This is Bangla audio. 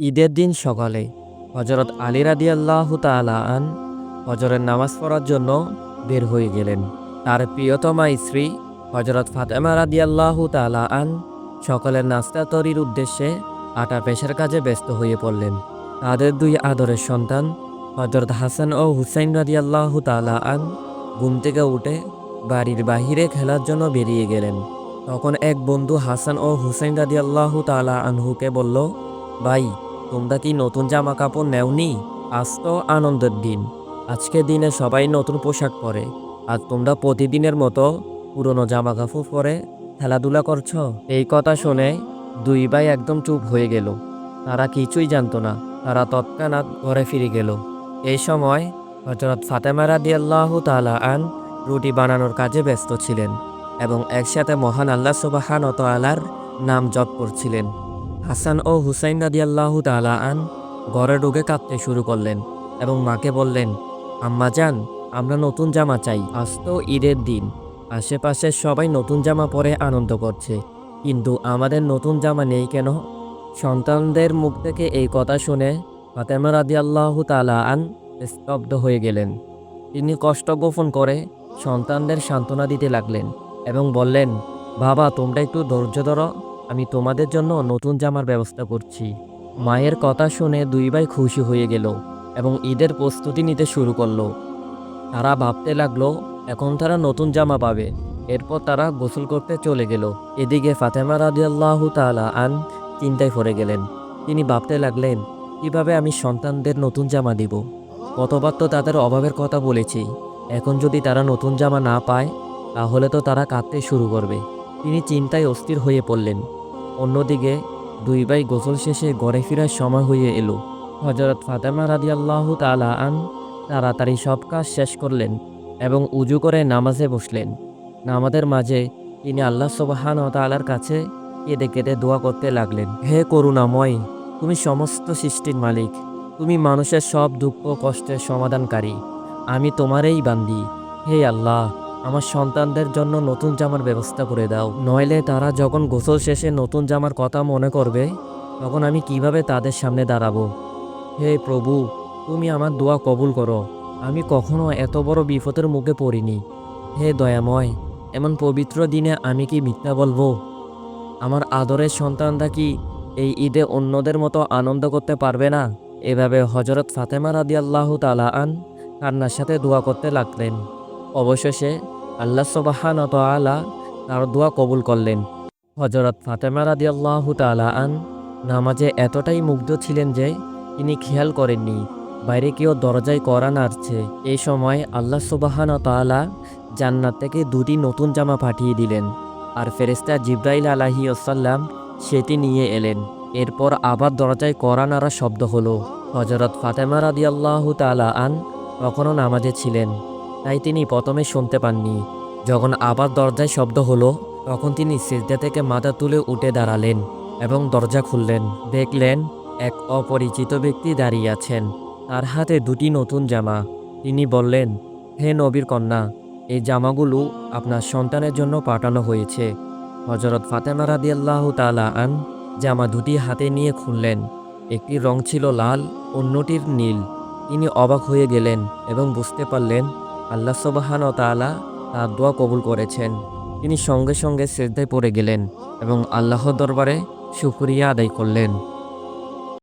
ঈদের দিন সকালে হজরত আলী রাদি আল্লাহ আন হজরের নামাজ পড়ার জন্য বের হয়ে গেলেন। তার প্রিয়তমা স্ত্রী হজরত ফাতেমা রাদি আল্লাহ আন সকলের নাস্তা তরির উদ্দেশ্যে আটা পেশার কাজে ব্যস্ত হয়ে পড়লেন। তাদের দুই আদরের সন্তান হজরত হাসান ও হুসাইন রাদি আল্লাহ আন ঘুম থেকে উঠে বাড়ির বাহিরে খেলার জন্য বেরিয়ে গেলেন। তখন এক বন্ধু হাসান ও হুসাইন রাদি আল্লাহ তালা আনহুকে বলল, ভাই তোমরা কি নতুন জামা কাপড় নেওনি? আজ তো আনন্দের দিন। আজকে দিনে সবাই নতুন পোশাক পরে। আর তোমরা প্রতিদিনের মতো পুরনো জামা কাপড় পরে খেলাধুলা করছ? এই কথা শুনে দুই ভাই একদম চুপ হয়ে গেল। তারা কিছুই জানতো না। তারা তৎক্ষণাৎ ঘরে ফিরে গেল। এই সময় হজরত ফাতেমা রাদি আল্লাহ তালা আন রুটি বানানোর কাজে ব্যস্ত ছিলেন এবং একসাথে মহান আল্লাহ সুবাহান ও তালার নাম জপ করছিলেন। হাসান ও হুসাইন রাদি আল্লাহ তালা আন ঘরে ঢুকে কাঁদতে শুরু করলেন এবং মাকে বললেন, আম্মা যান, আমরা নতুন জামা চাই, আজ তো ঈদের দিন। আশেপাশে সবাই নতুন জামা পরে আনন্দ করছে। কিন্তু আমাদের নতুন জামা নেই কেন? সন্তানদের মুখ থেকে এই কথা শুনে ফাতেমা রাদি আল্লাহ তালা আন স্তব্ধ হয়ে গেলেন। তিনি কষ্ট গোপন করে সন্তানদের সান্ত্বনা দিতে লাগলেন এবং বললেন, বাবা, তোমরা একটু ধৈর্য ধরো আমি তোমাদের জন্য নতুন জামার ব্যবস্থা করছি। মায়ের কথা শুনে দুই ভাই খুশি হয়ে গেল এবং ঈদের প্রস্তুতি নিতে শুরু করল। তারা ভাবতে লাগল, এখন তারা নতুন জামা পাবে। এরপর তারা গোসল করতে চলে গেল। এদিকে ফাতেমা রাদিয়াল্লাহ তালা আন চিন্তায় পড়ে গেলেন। তিনি ভাবতে লাগলেন, কীভাবে আমি সন্তানদের নতুন জামা দিব? কতবার তো তাদের অভাবের কথা বলেছি। এখন যদি তারা নতুন জামা না পায়, তাহলে তো তারা কাঁদতে শুরু করবে। তিনি চিন্তায় অস্থির হয়ে পড়লেন। অন্যদিকে, দুই ভাই গোসল শেষে ঘরে ফেরার সময় হয়ে এলো। হজরত ফাতেমা রাদিয়াল্লাহু তাআলা আন তাড়াতাড়ি সব কাজ শেষ করলেন এবং উজু করে নামাজে বসলেন। নামাজের মাঝে তিনি আল্লাহ সুবহান ও তাআলার কাছে কেঁদে কেঁদে দোয়া করতে লাগলেন। হে করুণাময়, তুমি সমস্ত সৃষ্টির মালিক। তুমি মানুষের সব দুঃখ কষ্টের সমাধানকারী। আমি তোমারই বান্দি। হে আল্লাহ আমার সন্তানদের জন্য নতুন জামার ব্যবস্থা করে দাও। নইলে তারা যখন গোসল শেষে নতুন জামার কথা মনে করবে, তখন আমি কীভাবে তাদের সামনে দাঁড়াবো? হে প্রভু, তুমি আমার দোয়া কবুল করো। আমি কখনো এত বড় বিপদের মুখে পড়িনি। হে দয়াময়, এমন পবিত্র দিনে আমি কি মিথ্যা বলব? আমার আদরের সন্তানরা কি এই ঈদে অন্যদের মতো আনন্দ করতে পারবে না? এভাবে হজরত ফাতেমা রাদিয়াল্লাহু তালা আন কান্নার সাথে দোয়া করতে লাগলেন। অবশেষে আল্লাহ সবাহান তালা তার দোয়া কবুল করলেন। হজরত ফাতেমা রাদিয়াল্লাহু তালা আন নামাজে এতটাই মুগ্ধ ছিলেন যে তিনি খেয়াল করেননি, বাইরে কেউ দরজায় করা নাড়ছে। এই সময় আল্লাহ সুবাহান তালা জান্নাত থেকে দুটি নতুন জামা পাঠিয়ে দিলেন আর ফেরেস্তা জিব্রাইল আলাহি ওসাল্লাম সেটি নিয়ে এলেন। এরপর আবার দরজায় করা নাড়া শব্দ হলো। হজরত ফাতেমা রাদিয়াল্লাহু তালা আন তখনও নামাজে ছিলেন। তাই তিনি প্রথমে শুনতে পাননি। যখন আবার দরজায় শব্দ হলো, তখন তিনি সিজদা থেকে মাথা তুলে উঠে দাঁড়ালেন এবং দরজা খুললেন। দেখলেন এক অপরিচিত ব্যক্তি দাঁড়িয়ে আছেন। তার হাতে দুটি নতুন জামা। তিনি বললেন, হে নবীর কন্যা, এই জামাগুলো আপনার সন্তানের জন্য পাঠানো হয়েছে। হজরত ফাতেমা রাদিয়াল্লাহ তালা আন জামা দুটি হাতে নিয়ে খুললেন। একটি রং ছিল লাল, অন্যটির নীল। তিনি অবাক হয়ে গেলেন এবং বুঝতে পারলেন আল্লাহ সবাহান তালা তার দোয়া কবুল করেছেন। তিনি সঙ্গে সঙ্গে শ্রদ্ধায় পড়ে গেলেন এবং আল্লাহ দরবারে সুফুরিয়া আদায় করলেন।